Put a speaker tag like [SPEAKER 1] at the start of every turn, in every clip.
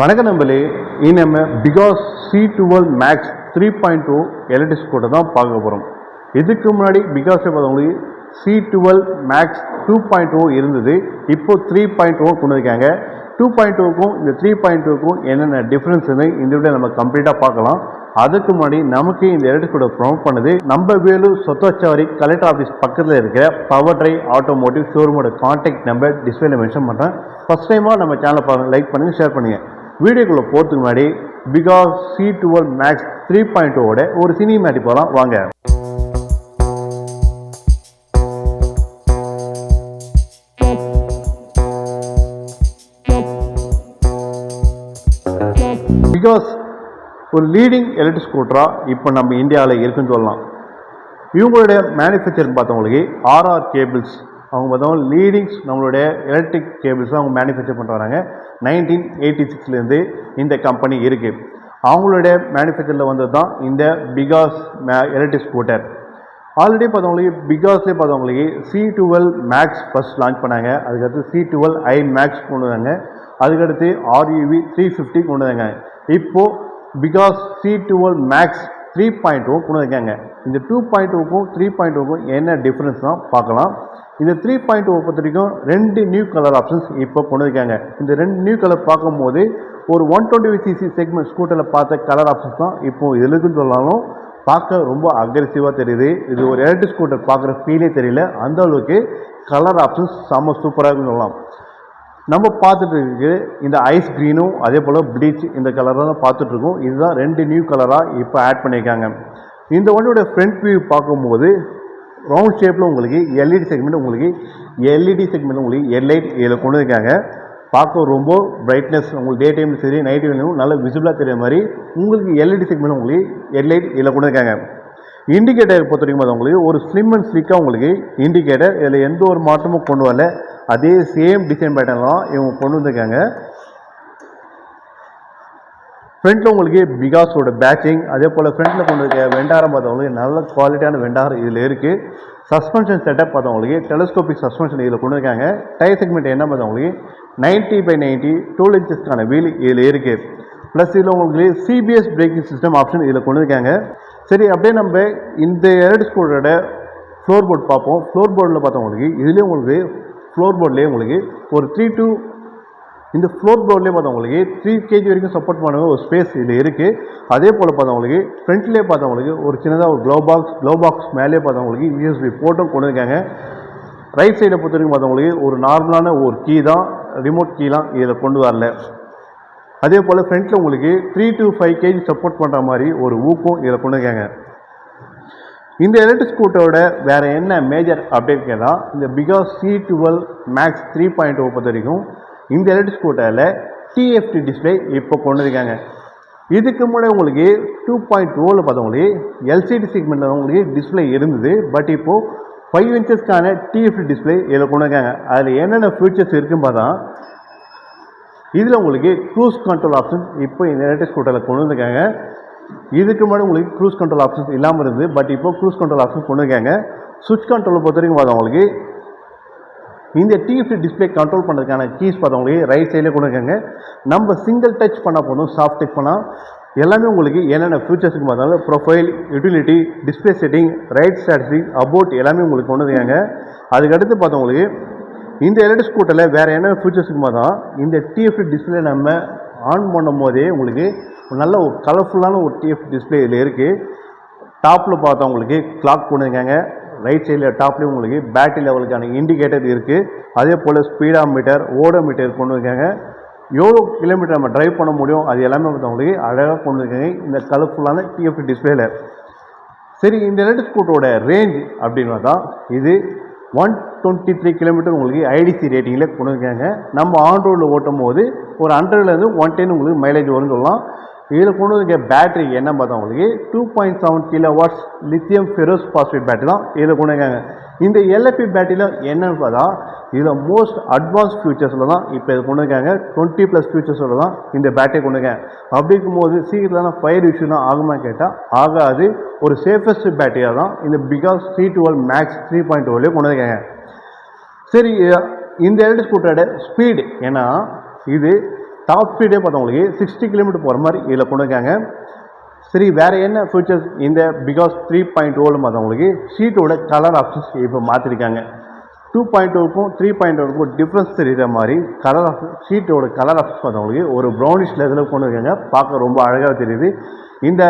[SPEAKER 1] வணக்கம் நம்பளே இனி நம்ம Bgauss C twelve Max three point two electric ஸ்கூட்டை தான் பார்க்க போகிறோம் இதுக்கு முன்னாடி பிகாஸை பார்த்தவங்களுக்கு C twelve Max two point O இருந்தது. இப்போ த்ரீ பாயிண்ட் ஓ கொண்டு வந்திருக்காங்க டூ பாயிண்ட் டூக்கும் இந்த த்ரீ பாயிண்ட் டூக்கும் என்னென்ன டிஃப்ரென்ஸ் இருந்து இந்த வீடியோ நம்ம கம்ப்ளீட்டாக பார்க்கலாம். அதுக்கு முன்னாடி நமக்கு இந்த எலக்ட்ரிக் ஸ்கூட்டர் ப்ரொமோட் பண்ணது. நம்ம வேலூர் சொத்தச்சாவரி கலெக்டர் ஆஃபீஸ் பக்கத்தில் இருக்கிற பவர் ட்ரை ஆட்டோமோட்டிவ் ஷோரூமோட கான்டாக்ட் நம்பர் டிஸ்பிளேல மென்ஷன் பண்ணுறேன் ஃபஸ்ட் டைமாக நம்ம சேனலை பாருங்கள் லைக் பண்ணுங்கள் ஷேர் பண்ணுங்கள் வீடியோக்குள்ளே போகிறதுக்கு முன்னாடி Bgauss C twelve Max three point ஓட ஒரு சினிமேட்டிக் போகலாம் வாங்க. பிகாஸ் ஒரு லீடிங் எலக்ட்ரிக் ஸ்கூட்டராக இப்போ நம்ம இந்தியாவில் இருக்குன்னு சொல்லலாம். இவங்களுடைய மேனுஃபேக்சர் பார்த்தவங்களுக்கு ஆர்ஆர் கேபிள்ஸ் அவங்க பார்த்தவங்க லீடிங்ஸ் நம்மளுடைய எலக்ட்ரிக் கேபிள்ஸ் அவங்க மேனுஃபேக்சர் பண்ணிட்டு வராங்க. நைன்டீன் எயிட்டி சிக்ஸ்லேருந்து இந்த கம்பெனி இருக்குது அவங்களுடைய மேனுஃபேக்சரில் வந்தது தான் இந்த பிகாஸ் மே எலக்ட்ரிக் ஸ்கூட்டர் ஆல்ரெடி பார்த்தவங்களுக்கு பிகாஸ்லேயே பார்த்தவங்களுக்கு C twelve Max first launch பண்ணாங்க. அதுக்கடுத்து சி டுவெல் ஐ மேக்ஸ் கொண்டு வந்தாங்க. அதுக்கடுத்து ஆர்யூவி த்ரீ ஃபிஃப்டி கொண்டு வந்தாங்க. இப்போது Bgauss C twelve Max three point two கொண்டு வந்திருக்காங்க இந்த டூ பாயிண்ட் டூக்கும் த்ரீ பாயிண்ட் டூக்கும் என்ன டிஃப்ரென்ஸ் தான் பார்க்கலாம். இந்த த்ரீ பாயிண்ட் டூ பொறுத்த வரைக்கும் ரெண்டு நியூ கலர் ஆப்ஷன்ஸ் இப்போ கொண்டு வந்திருக்காங்க. இந்த ரெண்டு நியூ கலர் பார்க்கும்போது ஒரு ஒன் டுவெண்ட்டி சிசி செக்மெண்ட் ஸ்கூட்டரில் பார்த்த கலர் ஆப்ஷன்ஸ் தான் இப்போ இதுலக்குன்னு இருக்குன்னு சொன்னாலும் பார்க்க ரொம்ப அக்ரெசிவாக தெரியுது. இது ஒரு எலக்ட்ரிக் ஸ்கூட்டர் பார்க்குற ஃபீலே தெரியல. அந்த அளவுக்கு கலர் ஆப்ஷன்ஸ் செம்ம சூப்பராக இருக்குன்னு சொல்லலாம். நம்ம பார்த்துட்டு இருக்கு இந்த ஐஸ் க்ரீனும் அதே போல் ப்ளீச் இந்த கலராக தான் பார்த்துட்ருக்கோம் இதுதான் ரெண்டு நியூ கலராக இப்போ ஆட் பண்ணியிருக்காங்க. இந்த வண்டியோட ஃப்ரண்ட் வியூ பார்க்கும்போது ரவுண்ட் ஷேப்பில் உங்களுக்கு எல்இடி செக்மெண்ட் உங்களுக்கு எல்இடி செக்மெண்ட் உங்களுக்கு எல்லைட் இதில் கொண்டு இருக்காங்க பார்க்க ரொம்ப பிரைட்னஸ் உங்களுக்கு டே டைம் சரி நைட் டைம்லையும் நல்லா விசிபிளாக தெரியுற மாதிரி உங்களுக்கு எல்இடி செக்மெண்ட் உங்களுக்கு எல்லைட் இதில் கொண்டு இருக்காங்க இண்டிகேட்டர் பொறுத்த வரைக்கும் பார்த்தா உங்களுக்கு ஒரு ஸ்லிம் அண்ட் ஸ்லிக்காக உங்களுக்கு இண்டிகேட்டர் இதில் எந்த ஒரு மாற்றமும் கொண்டு வரல. அதே சேம் டிசைன் பேட்டர்ன் தான் இவங்க கொண்டு வந்திருக்காங்க. ஃப்ரண்ட்டில் உங்களுக்கு பிகாஸோட பேட்சிங் அதே போல் ஃப்ரண்ட்டில் கொண்டு இருக்க வெண்டாரம் பார்த்தவங்களுக்கு நல்ல குவாலிட்டியான வெண்டாரம் இதில் இருக்குது சஸ்பென்ஷன் செட்டப் பார்த்தவங்களுக்கு டெலஸ்கோபிக் சஸ்பென்ஷன் இதில் கொண்டு இருக்காங்க டயர் செக்மெண்ட் என்ன பார்த்தவங்களுக்கு? நைன்ட்டி பை நைன்ட்டி டூல் இன்ச்சஸ்க்கான வீல் இதில் இருக்குது ப்ளஸ் இதில் உங்களுக்கு சிபிஎஸ் பிரேக்கிங் சிஸ்டம் ஆப்ஷன் இதில் கொண்டு இருக்காங்க சரி அப்படியே நம்ம இந்த எலக்ட்ரிக் ஸ்கூலோட ஃப்ளோர் போர்ட் பார்ப்போம். ஃப்ளோர் போர்டில் பார்த்தவங்களுக்கு இதுலேயும் உங்களுக்கு ஃப்ளோர் போர்ட்லேயே உங்களுக்கு ஒரு த்ரீ டூ இந்த ஃப்ளோர் போர்ட்லேயே பார்த்தவங்களுக்கு த்ரீ கேஜி வரைக்கும் சப்போர்ட் பண்ண ஒரு ஸ்பேஸ் இது இருக்குது அதே போல் பார்த்தவங்களுக்கு ஃப்ரண்ட்லேயே பார்த்தவங்களுக்கு ஒரு சின்னதாக ஒரு க்ளோ பாக்ஸ் க்ளோ பாக்ஸ் மேலே பார்த்தவங்களுக்கு யூஎஸ்பி போட்டும் கொண்டு இருக்காங்க ரைட் சைடை பொறுத்த வரைக்கும் பார்த்தவங்களுக்கு ஒரு நார்மலான ஒரு கீ தான் ரிமோட் கீலாம் இதில் கொண்டு வரல. அதே போல் ஃப்ரண்ட்டில் உங்களுக்கு three to five KG support பண்ணுற மாதிரி ஒரு ஊக்கம் இதில் கொண்டு இருக்காங்க. இந்த எலக்ட்ரிக் ஸ்கூட்டரோட வேறு என்ன மேஜர் அப்டேட் கேட்டால் இந்த Bgauss C twelve Max three point O பொறுத்த வரைக்கும் இந்த எலக்ட்ரிக் ஸ்கூட்டரில் டிஎஃப்டி டிஸ்பிளே இப்போ கொண்டு இருக்காங்க இதுக்கு முன்னாடி உங்களுக்கு டூ பாயிண்ட் ஓவில் பார்த்தவங்களுக்கு எல்சிடி செக்மெண்ட்டில் உங்களுக்கு டிஸ்பிளே இருந்தது. பட் இப்போது ஃபைவ் இன்ச்சஸ்க்கான டிஎஃப்டி டிஸ்பிளே இதில் கொண்டு இருக்காங்க அதில் என்னென்ன ஃபீச்சர்ஸ் இருக்குன்னு பார்த்தா இதில் உங்களுக்கு க்ரூஸ் கண்ட்ரோல் ஆப்ஷன் இப்போ இந்த எலக்ட்ரிக் ஸ்கூட்டரில் கொண்டு வந்திருக்காங்க இதுக்கு முன்னாடி உங்களுக்கு க்ரூஸ் கண்ட்ரோல் ஆப்ஷன்ஸ் இல்லாமல் இருந்தது பட் இப்போ க்ரூஸ் கண்ட்ரோல் ஆப்ஷன் கொண்டு இருக்காங்க சுவிட்ச் கண்ட்ரோலை பொறுத்த வரைக்கும் பார்த்தவங்களுக்கு இந்த டிஎஃப்டி டிஸ்பிளே கண்ட்ரோல் பண்ணுறதுக்கான கீஸ் பார்த்தவங்களுக்கு ரைட் சைடில் கொடுக்காங்க நம்ம சிங்கிள் டச் பண்ணால் போதும் சாஃப்ட் டச் பண்ணால் எல்லாமே உங்களுக்கு என்னென்ன ஃபியூச்சர்ஸுக்கு பார்த்தாலும் profile utility display setting right strategy about எல்லாமே உங்களுக்கு கொண்டு வந்துருக்காங்க. அதுக்கடுத்து பார்த்தவங்களுக்கு இந்த எலக்ட்ரிக் ஸ்கூட்டரில் வேறு என்ன ஃபீச்சர்ஸுக்கு பார்த்தா இந்த டிஎஃப்டி டிஸ்பிளே நம்ம ஆன் பண்ணும் போதே உங்களுக்கு நல்ல ஒரு கலர்ஃபுல்லான ஒரு டிஎஃப் டிஸ்பிளே இதில் இருக்குது டாப்பில் பார்த்தா உங்களுக்கு கிளாக் கொண்டுருக்காங்க ரைட் சைடில் டாப்லேயும் உங்களுக்கு பேட்டரி லெவலுக்கான இண்டிகேட்டர் இருக்குது அதே போல் ஸ்பீடா மீட்டர் ஓடோ மீட்டர் கொண்டு இருக்காங்க எவ்வளோ கிலோமீட்டர் நம்ம டிரைவ் பண்ண முடியும்? அது எல்லாமே பார்த்தவங்களுக்கு அழகாக கொண்டு இருக்காங்க இந்த கலர்ஃபுல்லான டிஎஃப்டி டிஸ்பிளேயில் சரி இந்த எலக்ட்ரிக் ஸ்கூட்டரோட ரேஞ்ச் அப்படின்னு பார்த்தா இது ஒன் டுவெண்ட்டி த்ரீ கிலோமீட்டர் உங்களுக்கு ஐடிசி ரேட்டிங்கில் கொண்டு நம்ம ஆன் ரோடில் ஓட்டும் போது ஒரு ஹண்ட்ரட்லேருந்து ஒன் டென் உங்களுக்கு மைலேஜ் வரும்னு சொல்லலாம். இதில் கொண்டு இருக்க பேட்டரி என்ன பார்த்தா உங்களுக்கு two point seven kilo watts lithium ferrous phosphate battery தான் இதில் கொண்டு இருக்காங்க இந்த எல்எஃபி பேட்டரியில் என்னன்னு பார்த்தா இதில் மோஸ்ட் அட்வான்ஸ் ஃபியூச்சர்ஸில் தான் இப்போ இது கொண்டு இருக்காங்க டுவெண்ட்டி ப்ளஸ் ஃபியூச்சர்ஸில் தான் இந்த பேட்டரி கொண்டு இருக்காங்க அப்படி இருக்கும்போது சீக்கிரத்தில் ஃபயர் இஷ்யூலாம் ஆகுமா கேட்டால் ஆகாது. ஒரு சேஃபஸ்ட் பேட்டரியாக தான் இந்த Bgauss C twelve Max three point டூலேயே கொண்டு இருக்காங்க சரி இந்த எலக்ட்ரிக் ஸ்கூட்டரோட ஸ்பீடு ஏன்னா இது டாப் ஸ்பீடே பார்த்தா உங்களுக்கு சிக்ஸ்டி கிலோமீட்டர் போகிற மாதிரி இதில் கொண்டு இருக்காங்க சரி வேறு என்ன ஃபியூச்சர்ஸ் இந்த பிகாஸ் த்ரீ பாயிண்ட் ஓவில் பார்த்தவங்களுக்கு ஷீட்டோட கலர் ஆப்ஷன்ஸ் இப்போ மாற்றிருக்காங்க டூ பாயிண்ட் ஒர்க்கும் த்ரீ பாயிண்ட் ஒர்க்கும் டிஃப்ரென்ஸ் தெரிகிற மாதிரி கலர் ஆஃப் ஷீட்டோட கலர் ஆஃப் பார்த்தவங்களுக்கு ஒரு ப்ரௌனிஷ் லெவலில் கொண்டு இருக்காங்க பார்க்க ரொம்ப அழகாக தெரியுது. இந்த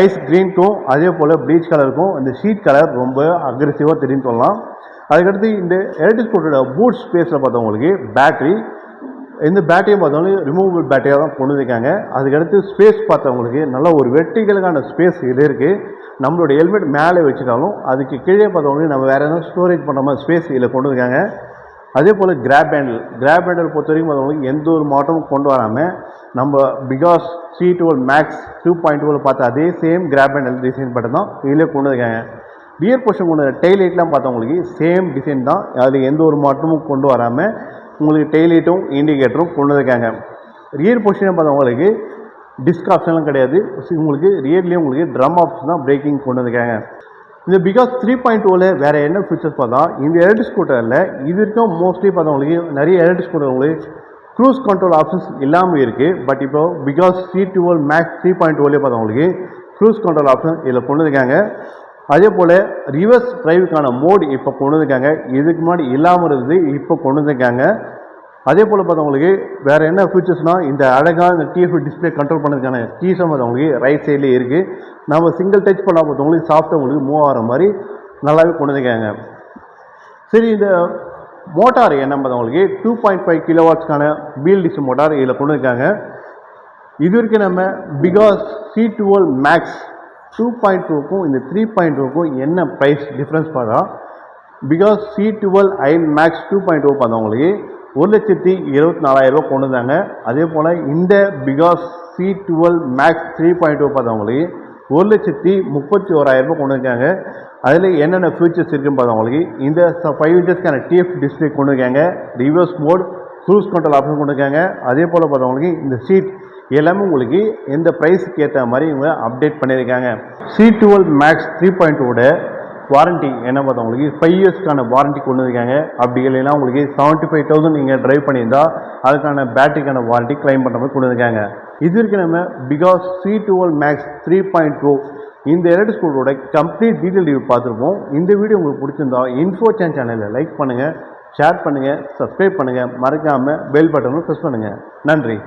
[SPEAKER 1] ஐஸ் க்ரீனுக்கும் அதே போல் ப்ளீச் கலருக்கும் இந்த ஷீட் கலர் ரொம்ப அக்ரெசிவாக தெரியும் சொல்லலாம். அதுக்கடுத்து இந்த எலக்ட்ரிக் ஸ்கூட்டரோட பூட் ஸ்பேஸில் பார்த்தவங்களுக்கு பேட்ரி இந்த பேட்டரியை பார்த்தவங்களுக்கு ரிமூவபிள் பேட்டரியாக தான் கொண்டு வந்திருக்காங்க. அதுக்கடுத்து ஸ்பேஸ் பார்த்தவங்களுக்கு நல்ல ஒரு வெட்டிகளுக்கான ஸ்பேஸ் இது இருக்குது நம்மளோட ஹெல்மெட் மேலே வச்சுட்டாலும் அதுக்கு கீழே பார்த்தவங்களுக்கு நம்ம வேறு எதாவது ஸ்டோரேஜ் பண்ணுற மாதிரி ஸ்பேஸ் இதில் கொண்டு வந்திருக்காங்க. அதே போல் கிராப் ஹேண்டில் கிராப் ஹேண்டில் பொறுத்த வரைக்கும் பார்த்தவங்களுக்கு எந்த ஒரு மாற்றமும் கொண்டு வராமல் நம்ம Bgauss C twelve Max two point twelve பார்த்த அதே சேம் கிராப் ஹேண்டில் டிசைன் பட்டம் தான் இதிலே கொண்டு வந்துருக்காங்க. ரியர் போர்ஷன் கொண்டு டெய்ல் லைட்லாம் பார்த்தவங்களுக்கு சேம் டிசைன் தான். அதில் எந்த ஒரு மாற்றமும் கொண்டு வராமல் உங்களுக்கு டெய்லைட்டும் இண்டிகேட்டரும் கொண்டு வந்துருக்காங்க. ரியர் போர்ஷனை பார்த்தவங்களுக்கு டிஸ்க் ஆப்ஷன்லாம் கிடையாது. உங்களுக்கு ரியர்லேயே உங்களுக்கு ட்ரம் ஆப்ஷன் தான் பிரேக்கிங் கொண்டு வந்துருக்காங்க. இந்த பிகாஸ் த்ரீ பாயிண்ட் டூவில் வேறு என்ன ஃபீச்சர்ஸ் பார்த்தா இந்த எலக்ட்ரிக் ஸ்கூட்டரில் இது வரைக்கும் மோஸ்ட்லி பார்த்தவங்களுக்கு நிறைய எலக்ட்ரிக் ஸ்கூட்டர் உங்களுக்கு க்ரூஸ் கண்ட்ரோல் ஆப்ஷன்ஸ் இல்லாமல் இருக்குது பட் இப்போ Bgauss C twelve Max three point டூவிலே பார்த்தவங்களுக்கு க்ரூஸ் கண்ட்ரோல் ஆப்ஷன் இதில் கொண்டு வந்துருக்காங்க. அதே போல் ரிவர்ஸ் ட்ரைவுக்கான மோட் இப்போ கொண்டு வந்திருக்காங்க. இதுக்கு முன்னாடி இல்லாமல் இருந்தது இப்போ கொண்டு வந்திருக்காங்க. அதே போல் பார்த்தவங்களுக்கு வேறு என்ன ஃபீச்சர்ஸ்னால் இந்த அழகாக இந்த டிஎஃப் டிஸ்பிளே கண்ட்ரோல் பண்ணதுக்கான கீஸும் உங்களுக்கு ரைட் சைட்லேயே இருக்குது நம்ம சிங்கிள் டச் பண்ணால் பார்த்தவங்களுக்கு சாஃப்டாக உங்களுக்கு மூவ் ஆகிற மாதிரி நல்லாவே கொண்டு வந்துருக்காங்க. சரி இந்த மோட்டார் என்ன பார்த்தவங்களுக்கு டூ பாயிண்ட் ஃபைவ் கிலோவாட்ஸ்க்கான வாட்ஸ்க்கான மோட்டார் இதில் கொண்டு இருக்காங்க இது வரைக்கும் நம்ம Bgauss C twelve Max two point டூக்கும் இந்த த்ரீ பாயிண்ட் டூக்கும் என்ன ப்ரைஸ் டிஃப்ரென்ஸ் பார்த்தா Bgauss C twelve I Max two point two பார்த்தவங்களுக்கு ஒரு லட்சத்தி இருபத்தி நாலாயிரரூபா கொண்டு வந்தாங்க அதே போல் இந்த Bgauss C twelve Max three point two பார்த்தவங்களுக்கு ஒரு லட்சத்தி முப்பத்தி ஓராயிரரூபா கொண்டு வந்தாங்க அதில் என்னென்ன ஃபியூச்சர்ஸ் இருக்குன்னு பார்த்தவங்களுக்கு இந்த ஃபைவ் இன்ச்சஸ்க்கான டிஎஃப் டிஸ்பிளே கொண்டு இருக்காங்க reverse mode cruise control option கொண்டு இருக்காங்க அதே போல் பார்த்தவங்களுக்கு இந்த சீட் எல்லாமே உங்களுக்கு எந்த ப்ரைஸுக்கு ஏற்ற மாதிரி இவங்க அப்டேட் பண்ணியிருக்காங்க. சி டுவெல் மேக்ஸ் த்ரீ பாயிண்ட்டோட வாரண்ட்டி என்ன பார்த்தா உங்களுக்கு ஃபைவ் இயர்ஸ்க்கான வாரண்ட்டி கொண்டு வந்திருக்காங்க. அப்படி இல்லைன்னா உங்களுக்கு செவன்ட்டி ஃபைவ் தௌசண்ட் நீங்கள் ட்ரைவ் பண்ணியிருந்தா அதுக்கான பேட்டரிக்கான வாரண்ட்டி கிளைம் பண்ணுற மாதிரி கொண்டு வந்திருக்காங்க. இது வரைக்கும் நம்ம Bgauss C twelve Max three point two இந்த எலக்ட்ரிக் ஸ்கூலோட கம்ப்ளீட் டீட்டெயில் ரிவ்யூ பார்த்துருப்போம். இந்த வீடியோ உங்களுக்கு பிடிச்சிருந்தா இன்ஃபோ சேன் சேனலில் லைக் பண்ணுங்கள் ஷேர் பண்ணுங்கள் சப்ஸ்கிரைப் பண்ணுங்கள் மறக்காமல் பெல் பட்டனும் ப்ரெஸ் பண்ணுங்கள் நன்றி.